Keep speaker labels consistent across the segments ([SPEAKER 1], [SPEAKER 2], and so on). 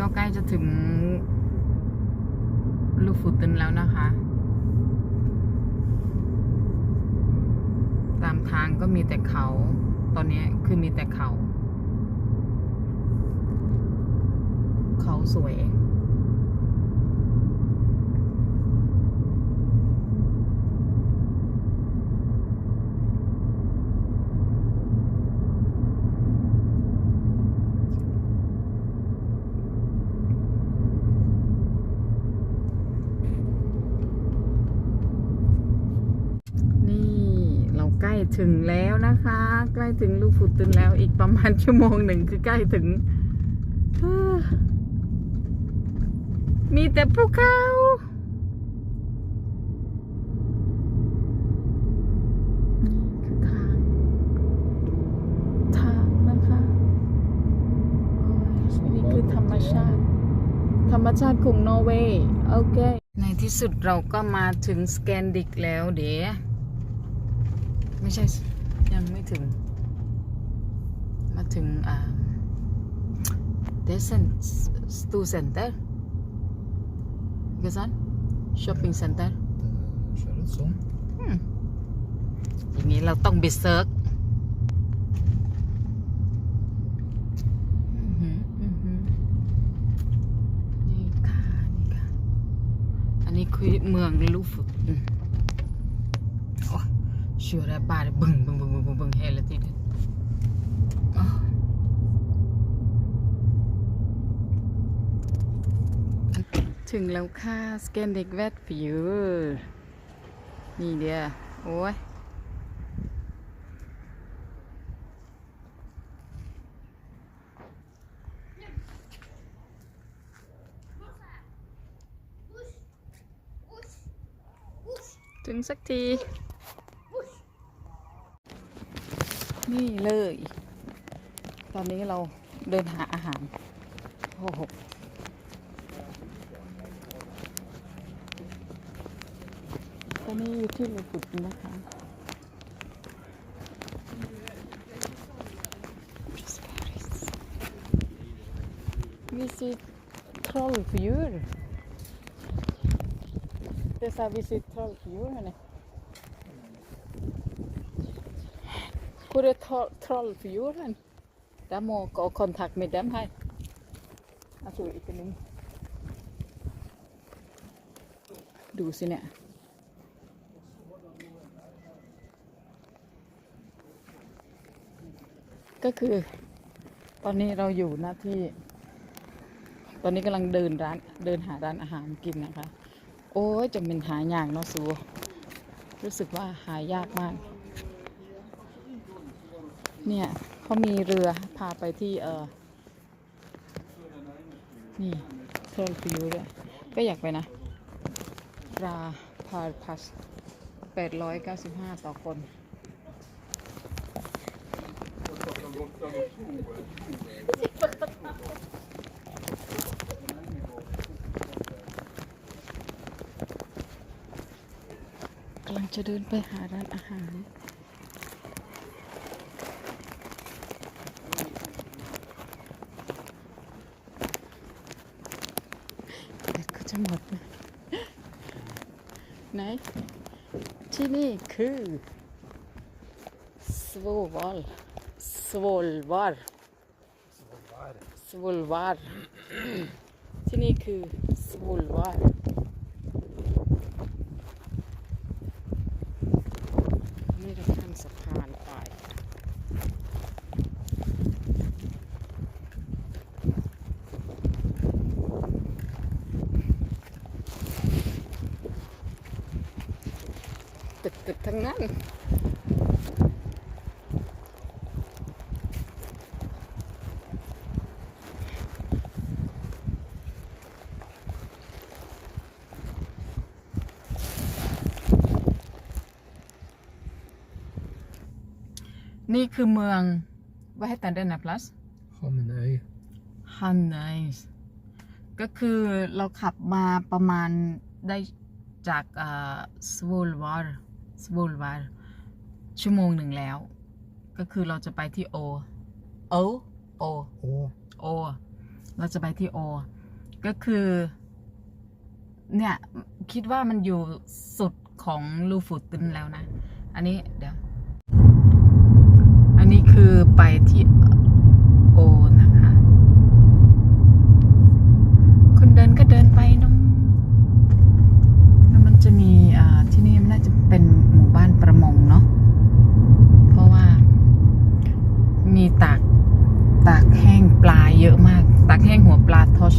[SPEAKER 1] ก็ใกล้จะถึงลูกฟูตึนแล้วนะคะ ตามทางก็มีแต่เขา ตอนนี้คือมีแต่เขา เขาสวย นี่เราใกล้ ถึงแล้วนะคะ ใกล้ถึงลูกฟุตตึนแล้วอีกประมาณชั่วโมงหนึ่งคือใกล้ถึง มีแต่ภูเขาทางนะคะอ้ยนี่คือธรรมชาติธรรมชาติของนอร์เวย์โอเค ในที่สุดเราก็มาถึงสแกนดิกแล้วเดี๋ยว ไม่ใช่ ยังไม่ถึง มาถึงอ่าเดซนสตูเซ็นเตอร์ก็สันช้อปปิ้งเซ็นเตอร์
[SPEAKER 2] Kör det sån.
[SPEAKER 1] อย่างนี้เราต้องไปเซิร์ชอื้อหืออื้อหือนี่ค่ะนี่ค่ะ อันนี้คือเมืองลูฟุตอืมโอ้เชื่อได้บ้าเลยบึ้งบึ้งบึ้งบึ้งบึ้งบึ้งเฮลทีเดียวอ๋อถึงแล้วค่ะสแกนเด็กแวดผิว นี่เดียวโอ้ยถึงสักที นี่เลย ตอนนี้เราเดินหาอาหารโอ้โหตอนนี้อยู่ที่มกุฎนะคะวิสิตทรอลฟิวร์เดซาวิสิตทรอลฟิวร์นะ Hvor er Tro- Trollfjord hen? Der må gå kontakt med dem her. Altså ikke nu. ดูสิเนี่ยก็คือ ตอนนี้เราอยู่หน้าที่ ตอนนี้กำลังเดินร้าน เดินหาร้านอาหารกินนะคะ โอ้ยจะเป็นหายากเนาะสูรู้สึกว่าหายากมาก เนี่ยเขามีเรือพาไปที่เออนี่เทอร์ฟิวด้วยก็อยากไปนะราพาพัสแปดร้อยเก้าสิบห้าต่อคน กำลังจะเดินไปหาร้านอาหาร แบตก็ จะหมดนะไหนที่นี่คือสโววอลสโวลวาร์สโวลวาร์ที่นี่คือสโวลวาร์นี่เราข้ามสะพานไป ตึกตึกๆทั้งนั้น นี่คือเมืองว่าให้ตันเดนนะพลัส
[SPEAKER 2] Hamnöy.
[SPEAKER 1] ฮันไนส์ก็คือเราขับมาประมาณได้จากสวูลวาร์สวูลวาร์ชั่วโมงหนึ่งแล้ว ก็คือเราจะไปที่โอโอโอ
[SPEAKER 2] Å,
[SPEAKER 1] โอ เราจะไปที่โอ ก็คือ เนี่ย คิดว่ามันอยู่สุดของลูฟูตึนแล้วนะ อันนี้เดี๋ยว อันนี้คือไปที่โอนะคะ คนเดินก็เดินไปน้องแล้วมันจะมีอ่าที่นี่มันน่าจะเป็นหมู่บ้านประมงเนาะ เพราะว่ามีตากตากแห้งปลาเยอะมาก ตากแห้งหัวปลาทอช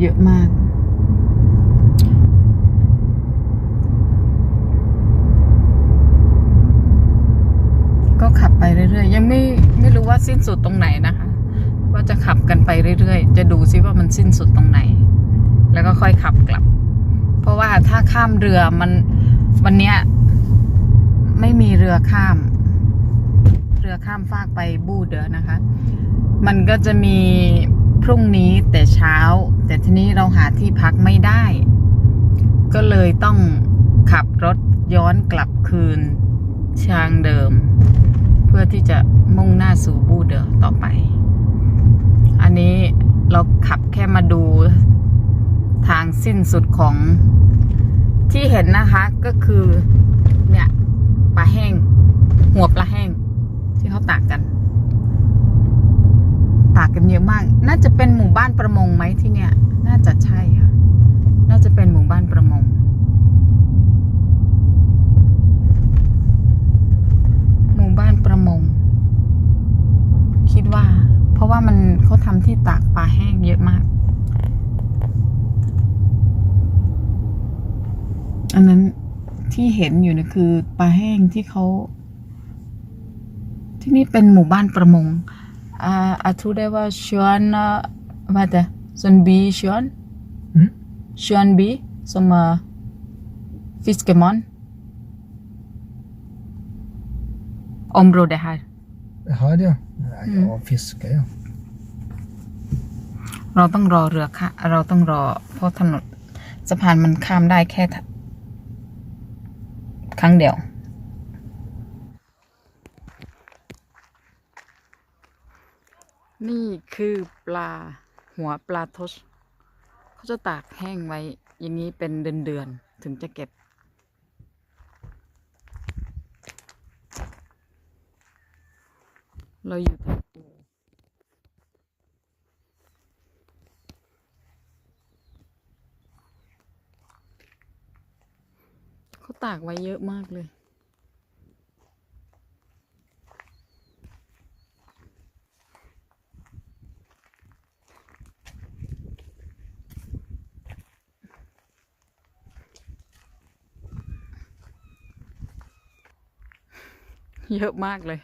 [SPEAKER 1] เยอะมากขับไปเรื่อยๆ ยังไม่ไม่รู้ ว่าสิ้นสุดตรงไหนนะคะ ว่าจะขับกันไปเรื่อยๆ จะดูซิว่ามันสิ้นสุดตรงไหน แล้วก็ค่อยขับกลับ เพราะว่าถ้าข้ามเรือมันวันเนี้ยไม่มีเรือข้าม เรือข้ามฟากไปบูเดอนะคะ มันก็จะมีพรุ่งนี้แต่เช้า แต่ทีนี้เราหาที่พักไม่ได้ ก็เลยต้องขับรถย้อนกลับคืนทางเดิม มุ่งหน้าสู่บูเดอร์ต่อไป อันนี้เราขับแค่มาดูทางสิ้นสุดของที่เห็นนะคะก็คือเนี่ยปลาแห้ง หัวปลาแห้ง ที่เขาตากกัน ตากกันเยอะมาก น่าจะเป็นหมู่บ้านประมงไหมที่เนี่ย น่าจะใช่ค่ะ น่าจะเป็นหมู่บ้านประมงหมู่บ้านประมง ว่า เพราะว่ามันเขาทำที่ตากปลาแห้งเยอะมาก อันนั้นที่เห็นอยู่นะคือปลาแห้งที่เขาที่นี่เป็นหมู่บ้านประมงอ่าอาทูได้ว่าชวนว่าแต่ส่วนบีชวน
[SPEAKER 2] Hm?
[SPEAKER 1] ชวนบีสมฟิสเกมอนอมโรเดฮา
[SPEAKER 2] Her, ja. Nei, ja, fiske, ja.
[SPEAKER 1] เราต้องรอเรือค่ะ เราต้องรอ เพราะถนนสะพานมันข้ามได้แค่ทะครั้งเดียว นี่คือปลาหัวปลาทชเขาจะตากแห้งไว้ อย่างนี้เป็นเดือนๆถึงจะเก็บ เราอยู่ที่ปูเขาตากไว้เยอะมากเลย เยอะมากเลย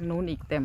[SPEAKER 1] างนู้นอีกเต็ม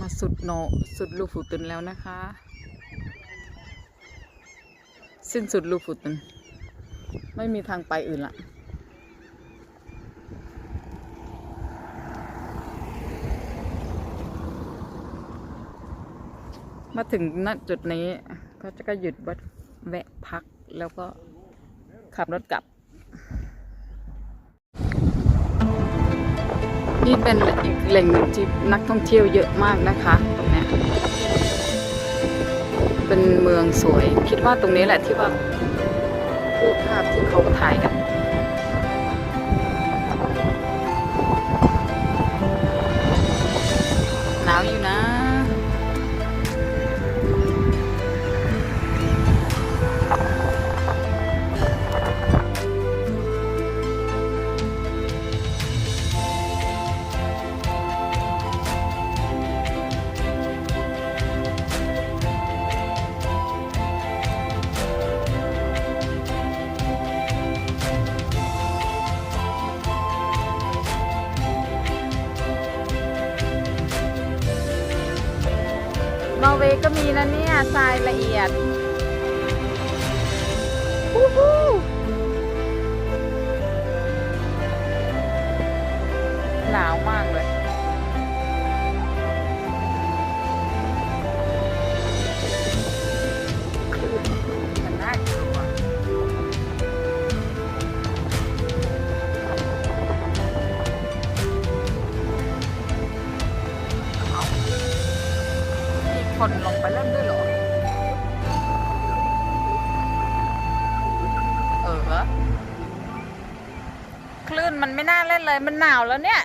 [SPEAKER 1] มาสุดโนสุดลูกฝูตุนแล้วนะคะ สิ้นสุดลูกฝูตุน ไม่มีทางไปอื่นละมาถึงณจุดนี้ก็จะก็หยุดวัดแวะพักแล้วก็ ขับรถกลับ นี่เป็นอีกแหล่งหนึ่งที่นักท่องเที่ยวเยอะมากนะคะตรงนี้เป็นเมืองสวย คิดว่าตรงนี้แหละที่ว่ารูปภาพที่เขาถ่ายกัน ก็มีนะเนี่ยทรายละเอียด คลื่นมันไม่น่าเล่นเลย มันหนาวแล้วเนี่ย